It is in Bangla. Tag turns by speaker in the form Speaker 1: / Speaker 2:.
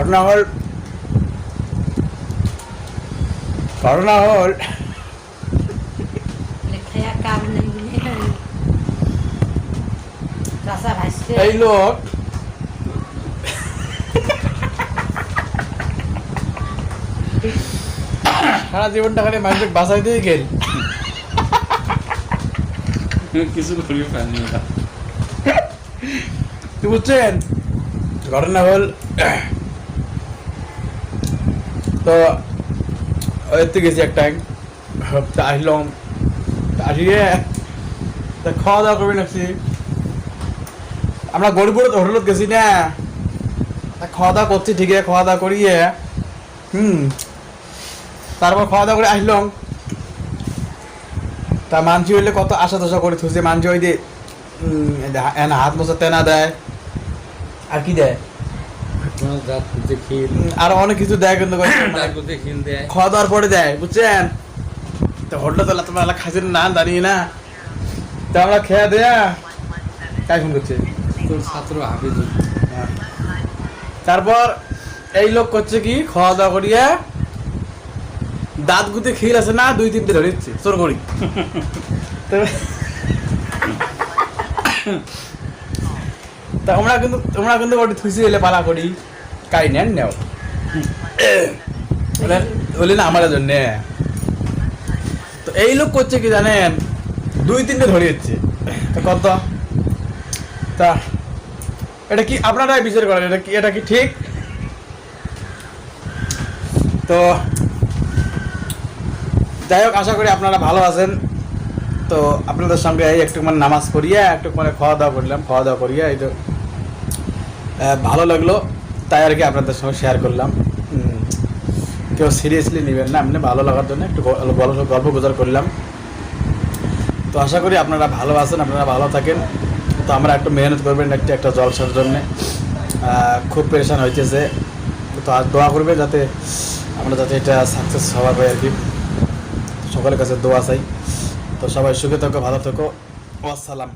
Speaker 1: ঘটনা হল ঘটনা হল এই লোক সারা জীবনটা খালি মানুষকে বাঁচাই দিয়ে গেল।
Speaker 2: কিছু ওটা
Speaker 1: তুই বুঝছেন ঘটনা হল তো ওইতে গেছি এক টাইম তা আসলাম। আসিয়ে তা খাওয়া দাওয়া করবি নাকি আমরা গরিবুর হোটেলত গেছি না। খাওয়া দাওয়া করছি ঠিক আছে খাওয়া দাওয়া করিয়ে। হুম। তারপর খাওয়া দাওয়া করে আসলাম। তা মানছি হইলে কত আশা দশা করে থুসে মানছি ওই যে উম, হাত মোছা তেনা দেয়। আর কি দেয়? আরও অনেক কিছু দেয় কিন্তু খাওয়া দাওয়ার পরে দেয় বুঝছেন? তো হোটেলে তো তোমরা এলা খাইছেন না দাঁড়িয়ে না। তো আমরা খেয়া দেয়া তাই ফোন করছে।
Speaker 2: তোর ছাত্র হাফিজ।
Speaker 1: তারপর এই লোক করছে কি খাওয়া দাওয়া করিয়া দাঁত গুতে খিল আছে না দুই তিনটে ধরে দিচ্ছে চোর করি তো- তা আমরা কিন্তু তোমরা কিন্তু ওটি থুসি হলে পালা করি। কাই নেন নেও। বলে- না আমার জন্যে। তো এই লোক করছে কি জানেন? দুই তিনটে ধরে দিচ্ছে। কত? তা এটা কি আপনারাই বিচার করেন? এটা কি এটা কি ঠিক? তো যাই হোক আশা করি আপনারা ভালো আছেন। তো আপনাদের সঙ্গে এই একটু মানে নামাজ পড়িয়ে একটু মানে খাওয়া দাওয়া করলাম খাওয়া দাওয়া করিয়ে এই তো ভালো লাগল। তাই আর কি আপনাদের সঙ্গে শেয়ার করলাম। কেউ সিরিয়াসলি নেবেন না, এমনি ভালো লাগার জন্য একটু গল্প গুজর করলাম। তো আশা করি আপনারা ভালো আছেন, আপনারা ভালো থাকেন। তো আমরা একটু মেহনত করবেন একটি একটা জলসার জন্য। খুব পেরেশান হইতেছে। তো আর দোয়া করবে যাতে আমরা যাতে এটা সাকসেস হওয়া পাই আর কি। সকলের কাছে দোয়া চাই। তো সবাই সুখে থাকো, ভালো থাকো। আসসালাম